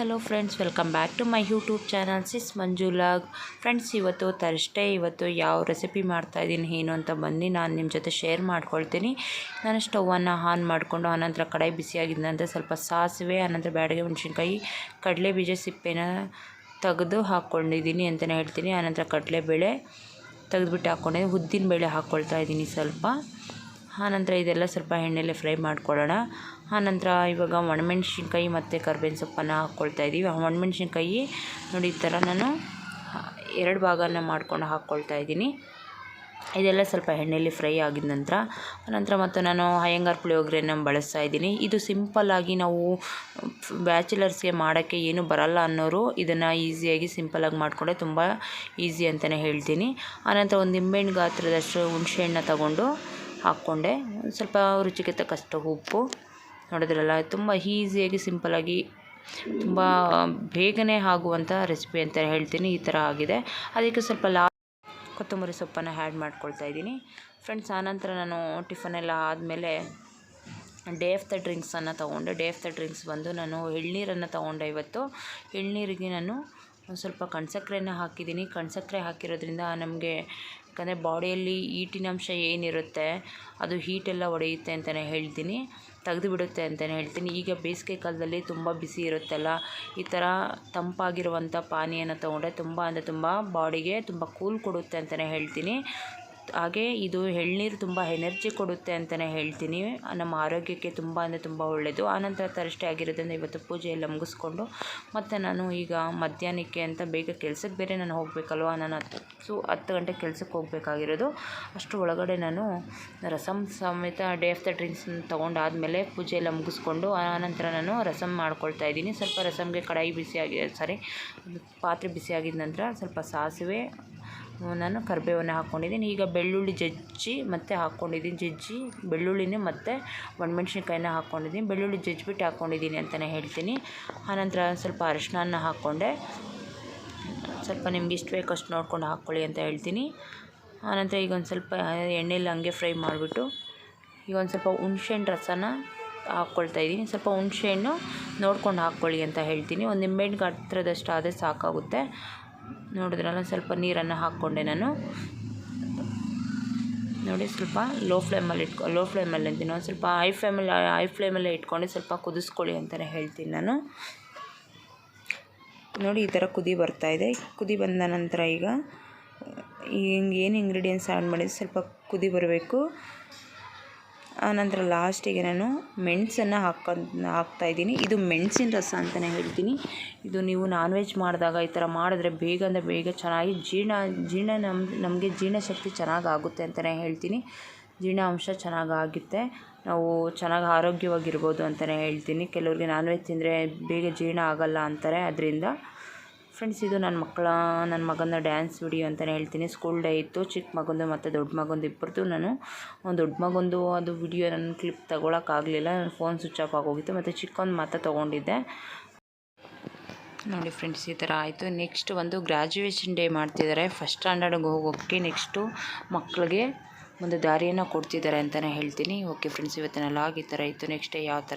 Hello friends, welcome back to my YouTube channel sis ಮಂಜುಲಾಗ್ friends, ಇವತ್ತು Thursday ಇವತ್ತು ಯಾವ recipe ಮಾಡ್ತಾಯಿದ್ದೀನಿ ಏನು ಅಂತ ಬಂದು ನಾನು ನಿಮ್ಮ ಜೊತೆ ಶೇರ್ ಮಾಡ್ಕೊಳ್ತೀನಿ. ನಾನು ಸ್ಟೌವನ್ನು ಆನ್ ಮಾಡಿಕೊಂಡು, ಆನಂತರ ಕಡಾಯಿ ಬಿಸಿಯಾಗಿದ್ದ ನಂತರ ಸ್ವಲ್ಪ ಸಾಸಿವೆ, ಆನಂತರ ಬ್ಯಾಡಗೆ ಮೆಣಸಿನ್ಕಾಯಿ ಕಡಲೆ ಬೀಜ ಸಿಪ್ಪೆನ ತೆಗೆದು ಹಾಕ್ಕೊಂಡಿದ್ದೀನಿ ಅಂತಲೇ ಹೇಳ್ತೀನಿ. ಆನಂತರ ಕಡಲೆಬೇಳೆ ತೆಗೆದುಬಿಟ್ಟು ಹಾಕ್ಕೊಂಡಿದ್ದೀನಿ. ಉದ್ದಿನ ಬೇಳೆ ಹಾಕ್ಕೊಳ್ತಾ ಇದ್ದೀನಿ ಸ್ವಲ್ಪ. ಆನಂತರ ಇದೆಲ್ಲ ಸ್ವಲ್ಪ ಎಣ್ಣೆಲೆ ಫ್ರೈ ಮಾಡ್ಕೊಳ್ಳೋಣ. ಆನಂತರ ಇವಾಗ ಒಣಮೆಣ್ಸಿನ್ಕಾಯಿ ಮತ್ತು ಕರ್ಬೇವಿನ ಸೊಪ್ಪನ್ನು ಹಾಕ್ಕೊಳ್ತಾ ಇದ್ದೀವಿ ಒಣಮೆಣ್ಸಿನ್ಕಾಯಿ ನೋಡಿ ಈ ಥರ ನಾನು ಎರಡು ಭಾಗನ ಮಾಡ್ಕೊಂಡು ಹಾಕ್ಕೊಳ್ತಾ ಇದ್ದೀನಿ ಇದೆಲ್ಲ ಸ್ವಲ್ಪ ಎಣ್ಣೆಯಲ್ಲಿ ಫ್ರೈ ಆಗಿದ ನಂತರ ಆನಂತರ ಮತ್ತು ನಾನು ಅಯ್ಯಂಗಾರ್ ಪುಳಿಯೋಗರೆನ ಬಳಸ್ತಾ ಇದ್ದೀನಿ ಇದು ಸಿಂಪಲ್ಲಾಗಿ ನಾವು ಬ್ಯಾಚುಲರ್ಸ್ಗೆ ಮಾಡೋಕ್ಕೆ ಏನು ಬರಲ್ಲ ಅನ್ನೋರು ಇದನ್ನು ಈಸಿಯಾಗಿ ಸಿಂಪಲಾಗಿ ಮಾಡಿಕೊಂಡೆ ತುಂಬ ಈಸಿ ಅಂತಲೇ ಹೇಳ್ತೀನಿ. ಆನಂತರ ಒಂದು ನಿಂಬೆಹಣ್ಣು ಗಾತ್ರದಷ್ಟು ಹುಣಸೆಹಣ್ಣ ತಗೊಂಡು ಹಾಕ್ಕೊಂಡೆ. ಸ್ವಲ್ಪ ರುಚಿಗೆ ತಕ್ಕಷ್ಟು ಉಪ್ಪು. ನೋಡಿದ್ರಲ್ಲ, ತುಂಬ ಈಸಿಯಾಗಿ ಸಿಂಪಲಾಗಿ ತುಂಬ ಬೇಗನೆ ಆಗುವಂಥ ರೆಸಿಪಿ ಅಂತ ಹೇಳ್ತೀನಿ. ಈ ಥರ ಆಗಿದೆ. ಅದಕ್ಕೆ ಸ್ವಲ್ಪ ಲಾ, ಕೊತ್ತಂಬರಿ ಸೊಪ್ಪನ್ನು ಆ್ಯಡ್ ಮಾಡ್ಕೊಳ್ತಾ ಇದ್ದೀನಿ. ಫ್ರೆಂಡ್ಸ್ ಆನಂತರ ನಾನು ಟಿಫನೆಲ್ಲ ಆದಮೇಲೆ ಡೇ ಆಫ್ ದ ಡ್ರಿಂಕ್ಸನ್ನು ತೊಗೊಂಡೆ. ಡೇ ಆಫ್ ದ ಡ್ರಿಂಕ್ಸ್ ಬಂದು ನಾನು ಎಳ್ನೀರನ್ನು ತೊಗೊಂಡೆ ಇವತ್ತು. ಎಳ್ನೀರಿಗೆ ನಾನು ಒಂದು ಸ್ವಲ್ಪ ಕಣ್ಸಕ್ಕರೆನ ಹಾಕಿದ್ದೀನಿ. ಕಣ್ಸಕ್ಕರೆ ಹಾಕಿರೋದ್ರಿಂದ ನಮಗೆ ಯಾಕಂದರೆ ಬಾಡಿಯಲ್ಲಿ ಈಟಿನಂಶ ಏನಿರುತ್ತೆ, ಅದು ಹೀಟೆಲ್ಲ ಒಡೆಯುತ್ತೆ ಅಂತಲೇ ಹೇಳ್ತೀನಿ. ತೆಗೆದು ಬಿಡುತ್ತೆ ಅಂತಲೇ ಹೇಳ್ತೀನಿ. ಈಗ ಬೇಸಿಗೆ ಕಾಲದಲ್ಲಿ ತುಂಬ ಬಿಸಿ ಇರುತ್ತಲ್ಲ, ಈ ಥರ ತಂಪಾಗಿರುವಂಥ ಪಾನೀಯನ ತೊಗೊಂಡ್ರೆ ತುಂಬ ಅಂದರೆ ತುಂಬ ಬಾಡಿಗೆ ತುಂಬ ಕೂಲ್ ಕೊಡುತ್ತೆ ಅಂತಲೇ ಹೇಳ್ತೀನಿ. ಹಾಗೆ ಇದು ಎಳ್ನೀರು ತುಂಬ ಎನರ್ಜಿ ಕೊಡುತ್ತೆ ಅಂತಲೇ ಹೇಳ್ತೀನಿ. ನಮ್ಮ ಆರೋಗ್ಯಕ್ಕೆ ತುಂಬ ಅಂದರೆ ತುಂಬ ಒಳ್ಳೆಯದು ಆನಂತರ ತರಷ್ಟೆ ಆಗಿರೋದ್ರಿಂದ ಇವತ್ತು ಪೂಜೆ ಎಲ್ಲ ಮುಗಿಸ್ಕೊಂಡು ಮತ್ತು ನಾನು ಈಗ ಮಧ್ಯಾಹ್ನಕ್ಕೆ ಅಂತ ಬೇಗ ಕೆಲ್ಸಕ್ಕೆ ಬೇರೆ ನಾನು ಹೋಗಬೇಕಲ್ವ? ನಾನು ಹತ್ತು ಹತ್ತು ಗಂಟೆ ಕೆಲ್ಸಕ್ಕೆ ಹೋಗಬೇಕಾಗಿರೋದು. ಅಷ್ಟು ಒಳಗಡೆ ನಾನು ರಸಮ್ ಸಮೇತ ಡೇ ಆಫ್ ದ ಡ್ರಿಂಕ್ಸ್ ತೊಗೊಂಡಾದಮೇಲೆ ಪೂಜೆ ಎಲ್ಲ ಮುಗಿಸ್ಕೊಂಡು ಆನಂತರ ನಾನು ರಸಮ್ ಮಾಡ್ಕೊಳ್ತಾ ಇದ್ದೀನಿ. ಸ್ವಲ್ಪ ರಸಮ್ಗೆ ಕಡಾಯಿ ಬಿಸಿ ಬಿಸಿಯಾಗಿ ಸಾರಿ ಪಾತ್ರೆ ಬಿಸಿಯಾಗಿದ ನಂತರ ಸ್ವಲ್ಪ ಸಾಸಿವೆ ನಾನು ಕರಿಬೇವನ್ನು ಹಾಕ್ಕೊಂಡಿದ್ದೀನಿ ಈಗ ಬೆಳ್ಳುಳ್ಳಿ ಜಜ್ಜಿ ಮತ್ತೆ ಹಾಕ್ಕೊಂಡಿದ್ದೀನಿ ಜಜ್ಜಿ ಬೆಳ್ಳುಳ್ಳಿನೇ ಮತ್ತು ಒಣಮೆಣ್ಸಿನ್ಕಾಯಿನ ಹಾಕ್ಕೊಂಡಿದ್ದೀನಿ ಬೆಳ್ಳುಳ್ಳಿ ಜಜ್ಜಿಬಿಟ್ಟು ಹಾಕ್ಕೊಂಡಿದ್ದೀನಿ ಅಂತಲೇ ಹೇಳ್ತೀನಿ. ಆನಂತರ ಸ್ವಲ್ಪ ಅರಿಶಿನ ಹಾಕ್ಕೊಂಡೆ ಸ್ವಲ್ಪ ನಿಮ್ಗೆ ಇಷ್ಟು ಬೇಕಷ್ಟು ನೋಡ್ಕೊಂಡು ಹಾಕ್ಕೊಳ್ಳಿ ಅಂತ ಹೇಳ್ತೀನಿ. ಆನಂತರ ಈಗ ಒಂದು ಸ್ವಲ್ಪ ಎಣ್ಣೆಯಲ್ಲಿ ಹಂಗೆ ಫ್ರೈ ಮಾಡಿಬಿಟ್ಟು ಈಗ ಒಂದು ಸ್ವಲ್ಪ ಹುಣ್ಸೆಹಣ್ಣು ರಸನ ಹಾಕ್ಕೊಳ್ತಾ ಇದ್ದೀನಿ. ಸ್ವಲ್ಪ ಹುಣ್ಸೆಹಣ್ಣು ನೋಡ್ಕೊಂಡು ಹಾಕ್ಕೊಳ್ಳಿ ಅಂತ ಹೇಳ್ತೀನಿ. ಒಂದು ನಿಂಬೆಹಣ್ಣು ಗಾತ್ರದಷ್ಟು ಆದರೆ ಸಾಕಾಗುತ್ತೆ. ನೋಡಿದ್ರಲ್ಲ, ಸ್ವಲ್ಪ ನೀರನ್ನು ಹಾಕ್ಕೊಂಡೆ ನಾನು. ನೋಡಿ, ಸ್ವಲ್ಪ ಲೋ ಫ್ಲೇಮಲ್ಲಿ ಇಟ್ಕೊ ಲೋ ಫ್ಲೇಮಲ್ಲಿ ಅಂತೀನಿ. ಒಂದು ಸ್ವಲ್ಪ ಹೈ ಫ್ಲೇಮಲ್ಲಿ ಹೈ ಫ್ಲೇಮಲ್ಲೇ ಇಟ್ಕೊಂಡು ಸ್ವಲ್ಪ ಕುದಿಸ್ಕೊಳ್ಳಿ ಅಂತಲೇ ಹೇಳ್ತೀನಿ ನಾನು. ನೋಡಿ, ಈ ಥರ ಕುದಿ ಬರ್ತಾಯಿದೆ ಕುದಿ ಬಂದ ನಂತರ ಈಗ ಹಿಂಗೆ ಏನು ಇಂಗ್ರೀಡಿಯೆಂಟ್ಸ್ ಆ್ಯಡ್ ಮಾಡಿದ್ರೆ ಸ್ವಲ್ಪ ಕುದಿ ಬರಬೇಕು. ಆನಂತರ ಲಾಸ್ಟಿಗೆ ನಾನು ಮೆಣಸನ್ನು ಹಾಕ್ಕೊಂಡು ಹಾಕ್ತಾಯಿದ್ದೀನಿ ಇದು ಮೆಣಸಿನ ರಸ ಅಂತಲೇ ಹೇಳ್ತೀನಿ. ಇದು ನೀವು ನಾನ್ ವೆಜ್ ಮಾಡಿದಾಗ ಈ ಥರ ಮಾಡಿದ್ರೆ ಬೇಗ ಅಂದರೆ ಬೇಗ ಚೆನ್ನಾಗಿ ಜೀರ್ಣ ಜೀರ್ಣ ನಮ್ಮ ನಮಗೆ ಜೀರ್ಣಶಕ್ತಿ ಚೆನ್ನಾಗಿ ಆಗುತ್ತೆ ಅಂತಲೇ ಹೇಳ್ತೀನಿ. ಜೀರ್ಣಾಂಶ ಚೆನ್ನಾಗಿ ಆಗುತ್ತೆ ನಾವು ಚೆನ್ನಾಗಿ ಆರೋಗ್ಯವಾಗಿರ್ಬೋದು ಅಂತಲೇ ಹೇಳ್ತೀನಿ. ಕೆಲವ್ರಿಗೆ ನಾನ್ ವೆಜ್ ತಿಂದರೆ ಬೇಗ ಜೀರ್ಣ ಆಗೋಲ್ಲ ಅಂತಾರೆ. ಅದರಿಂದ ಫ್ರೆಂಡ್ಸ್, ಇದು ನನ್ನ ಮಕ್ಕಳ ನನ್ನ ಮಗನ ಡ್ಯಾನ್ಸ್ ವಿಡಿಯೋ ಅಂತಲೇ ಹೇಳ್ತೀನಿ. ಸ್ಕೂಲ್ ಡೇ ಇತ್ತು, ಚಿಕ್ಕ ಮಗಂದು ಮತ್ತು ದೊಡ್ಡ ಮಗಂದು ಇಬ್ಬರದು. ನಾನು ಒಂದು ದೊಡ್ಡ ಮಗಂದು ಅದು ವಿಡಿಯೋ ನನ್ನ ಕ್ಲಿಪ್ ತೊಗೊಳಕ್ಕಾಗಲಿಲ್ಲ ನನ್ನ ಫೋನ್ ಸ್ವಿಚ್ ಆಫ್ ಆಗೋಗಿತ್ತು, ಮತ್ತು ಚಿಕ್ಕೊಂದು ಮಾತ್ರ ತೊಗೊಂಡಿದ್ದೆ. ನೋಡಿ ಫ್ರೆಂಡ್ಸ್, ಈ ಥರ ಆಯಿತು. ನೆಕ್ಸ್ಟ್ ಒಂದು ಗ್ರ್ಯಾಜುಯೇಷನ್ ಡೇ ಮಾಡ್ತಿದ್ದಾರೆ. ಫಸ್ಟ್ ಸ್ಟ್ಯಾಂಡರ್ಡ್ಗೆ ಹೋಗೋಕ್ಕೆ ನೆಕ್ಸ್ಟು ಮಕ್ಕಳಿಗೆ ಒಂದು ದಾರಿಯನ್ನು ಕೊಡ್ತಿದ್ದಾರೆ ಅಂತಲೇ ಹೇಳ್ತೀನಿ. ಓಕೆ ಫ್ರೆಂಡ್ಸ್, ಇವತ್ತಿನ ಲಾಗ್ ಈ ಥರ ಇತ್ತು. ನೆಕ್ಸ್ಟ್ ಡೇ ಯಾವ ಥರ